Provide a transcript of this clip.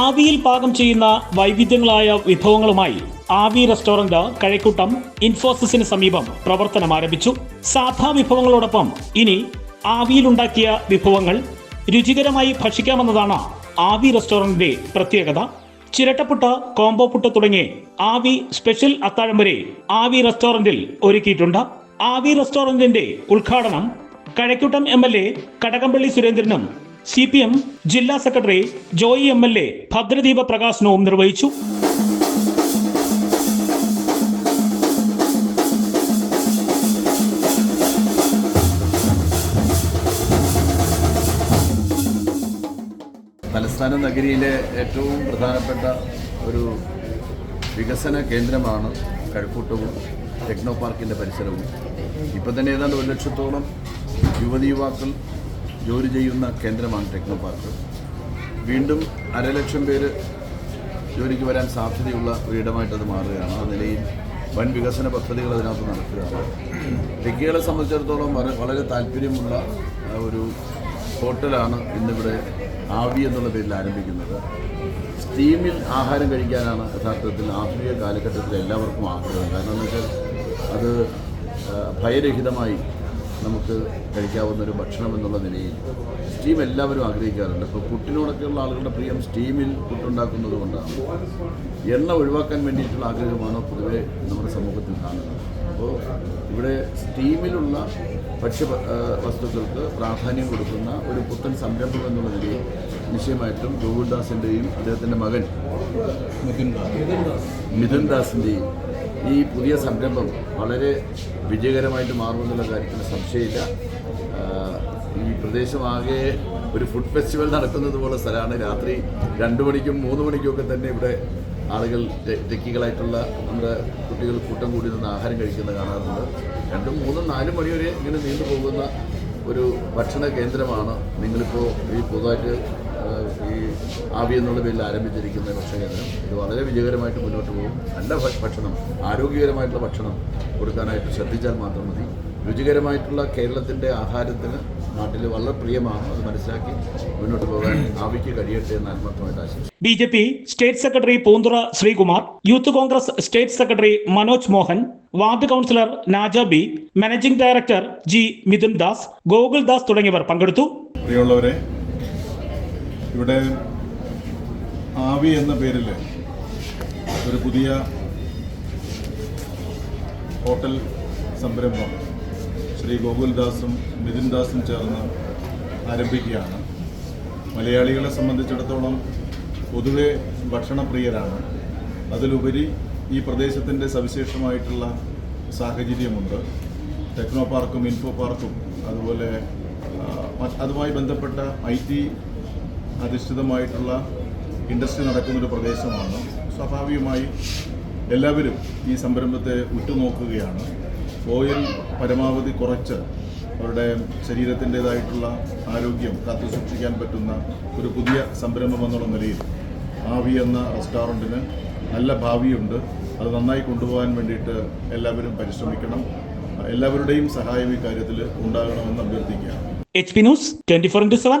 ആവിയിൽ പാകം ചെയ്യുന്ന വൈവിധ്യങ്ങളായ വിഭവങ്ങളുമായി ആവി റെസ്റ്റോറന്റ് കഴക്കൂട്ടം ഇൻഫോസിസിന് സമീപം പ്രവർത്തനം ആരംഭിച്ചു. സാധാ വിഭവങ്ങളോടൊപ്പം ഇനി ആവിയിലുണ്ടാക്കിയ വിഭവങ്ങൾ രുചികരമായി ഭക്ഷിക്കാമെന്നതാണ് ആവി റെസ്റ്റോറന്റിന്റെ പ്രത്യേകത. ചിരട്ടപ്പുട്ട് കോംബോ പുട്ട് തുടങ്ങി ആവി സ്പെഷ്യൽ അത്താഴം വരെ ആവി റെസ്റ്റോറന്റിൽ ഒരുക്കിയിട്ടുണ്ട്. ആവി റെസ്റ്റോറന്റിന്റെ ഉദ്ഘാടനം Kazhakkoottam M L A Kadakampally സുരേന്ദ്രനും സി പി എം ജില്ലാ secretary Joy M L A ഭദ്രദീപ പ്രകാശനവും നിർവഹിച്ചു. തലസ്ഥാന നഗരിയിലെ ഏറ്റവും പ്രധാനപ്പെട്ട ഒരു വികസന കേന്ദ്രമാണ് കഴക്കൂട്ടവും ടെക്നോ പാർക്കിന്റെ പരിസരവും. ഇപ്പം തന്നെ ഏതാണ്ട് ഒരു ലക്ഷത്തോളം യുവതി യുവാക്കൾ ജോലി ചെയ്യുന്ന കേന്ദ്രമാണ് ടെക്നോ പാർക്ക്. വീണ്ടും അരലക്ഷം പേര് ജോലിക്ക് വരാൻ സാധ്യതയുള്ള ഒരിടമായിട്ടത് മാറുകയാണ്. ആ നിലയിൽ വൻ വികസന പദ്ധതികൾ അതിനകത്ത് നടക്കുകയാണ്. ടെക്കികളെ സംബന്ധിച്ചിടത്തോളം വളരെ താല്പര്യമുള്ള ഒരു ഹോട്ടലാണ് ഇന്നിവിടെ ആവി എന്നുള്ള പേരിൽ ആരംഭിക്കുന്നത്. സ്റ്റീമിൽ ആഹാരം കഴിക്കാനാണ് യഥാർത്ഥത്തിൽ ആധുനിക കാലഘട്ടത്തിൽ എല്ലാവർക്കും ആഗ്രഹം. കാരണം എന്ന് വെച്ചാൽ അത് ഭയരഹിതമായി നമുക്ക് കഴിക്കാവുന്ന ഒരു ഭക്ഷണം എന്നുള്ള നിലയിൽ സ്റ്റീം എല്ലാവരും ആഗ്രഹിക്കാറുണ്ട്. ഇപ്പോൾ പുട്ടിനോടൊക്കെയുള്ള ആളുകളുടെ പ്രിയം സ്റ്റീമിൽ പുട്ടുണ്ടാക്കുന്നത് കൊണ്ടാണ്. എണ്ണ ഒഴിവാക്കാൻ വേണ്ടിയിട്ടുള്ള ആഗ്രഹമാണ് പൊതുവെ നമ്മുടെ സമൂഹത്തിൽ കാണുന്നത്? അപ്പോൾ ഇവിടെ സ്റ്റീമിലുള്ള ഭക്ഷ്യ വസ്തുക്കൾക്ക് പ്രാധാന്യം കൊടുക്കുന്ന ഒരു പുത്തൻ സംരംഭം എന്നുള്ള നിലയിൽ നിശ്ചയമായിട്ടും ഗോകുൽദാസിന്റെയും അദ്ദേഹത്തിന്റെ മകൻ മിഥുൻ ദാസിന്റെയും ഈ പുതിയ സംരംഭം വളരെ വിജയകരമായിട്ട് മാറുമെന്നുള്ള കാര്യത്തിൽ സംശയമില്ല. ഈ പ്രദേശമാകെ ഒരു ഫുഡ് ഫെസ്റ്റിവൽ നടക്കുന്നത് പോലെ സ്ഥലമാണ്. രാത്രി രണ്ട് മണിക്കും മൂന്ന് മണിക്കും ഒക്കെ തന്നെ ഇവിടെ ആളുകൾ ടെക്കികളായിട്ടുള്ള നമ്മുടെ കുട്ടികൾ കൂട്ടം കൂടി നിന്ന് ആഹാരം കഴിക്കുന്നത് കാണാറുണ്ട്. രണ്ടും മൂന്നും നാലും മണി വരെ ഇങ്ങനെ നീണ്ടു പോകുന്ന ഒരു ഭക്ഷണ കേന്ദ്രമാണ് നിങ്ങളിപ്പോൾ ഈ പുതുതായിട്ട് ഈ ആവി എന്നുള്ള പേരിൽ ആരംഭിച്ചിരിക്കുന്ന ഭക്ഷണകേന്ദ്രം. ഇത് വളരെ വിജയകരമായിട്ട് മുന്നോട്ട് പോകും. നല്ല ഭക്ഷണം ആരോഗ്യകരമായിട്ടുള്ള ഭക്ഷണം കൊടുക്കാനായിട്ട് ശ്രദ്ധിച്ചാൽ മാത്രം മതി. രുചികരമായിട്ടുള്ള കേരളത്തിന്റെ ആഹാരത്തിന് നാട്ടിൽ വളരെ പ്രിയമാണ്. അത് മനസ്സിലാക്കി മുന്നോട്ട് പോകാൻ ആവിക്ക് കഴിയട്ടെ എന്ന് ആത്മാർത്ഥമായിട്ട് ആശംസിക്കുന്നു. B J P state secretary Poonthura Sreekumar youth Congress state secretary Manoj Mohan ward councillor Naja B managing director G Mithun Das Gokul Das തുടങ്ങിയവർ പങ്കെടുത്തു. പ്രിയമുള്ളവരെ ഇവിടെ ആവി എന്ന പേരിൽ ഒരു പുതിയ ഹോട്ടൽ സംരംഭം ശ്രീ ഗോകുൽദാസും മിഥുൻ ദാസും ചേർന്ന് ആരംഭിക്കുകയാണ്. മലയാളികളെ സംബന്ധിച്ചിടത്തോളം പൊതുവെ ഭക്ഷണപ്രിയരാണ്. അതിലുപരി ഈ പ്രദേശത്തിന്റെ സവിശേഷമായിട്ടുള്ള സാഹചര്യമുണ്ട്. ടെക്നോ പാർക്കും ഇൻഫോ പാർക്കും അതുപോലെ അതുമായി ബന്ധപ്പെട്ട ഐ ടി അധിഷ്ഠിതമായിട്ടുള്ള ഇൻഡസ്ട്രി നടക്കുന്നൊരു പ്രദേശമാണ്. സ്വാഭാവികമായി എല്ലാവരും ഈ സംരംഭത്തെ ഉറ്റുനോക്കുകയാണ്. ഓയിൽ പരമാവധി കുറച്ച് അവരുടെ ശരീരത്തിന്റെതായിട്ടുള്ള ആരോഗ്യം കാത്തുസൂക്ഷിക്കാൻ പറ്റുന്ന ഒരു പുതിയ സംരംഭം എന്നുള്ള നിലയിൽ ആവി എന്ന റെസ്റ്റോറന്റിന് നല്ല ഭാവിയുണ്ട്. അത് നന്നായി കൊണ്ടുപോകാൻ വേണ്ടിയിട്ട് എല്ലാവരും പരിശ്രമിക്കണം. എല്ലാവരുടെയും സഹായം ഈ കാര്യത്തിൽ ഉണ്ടാകണമെന്ന് അഭ്യർത്ഥിക്കുക H P news twenty four into seven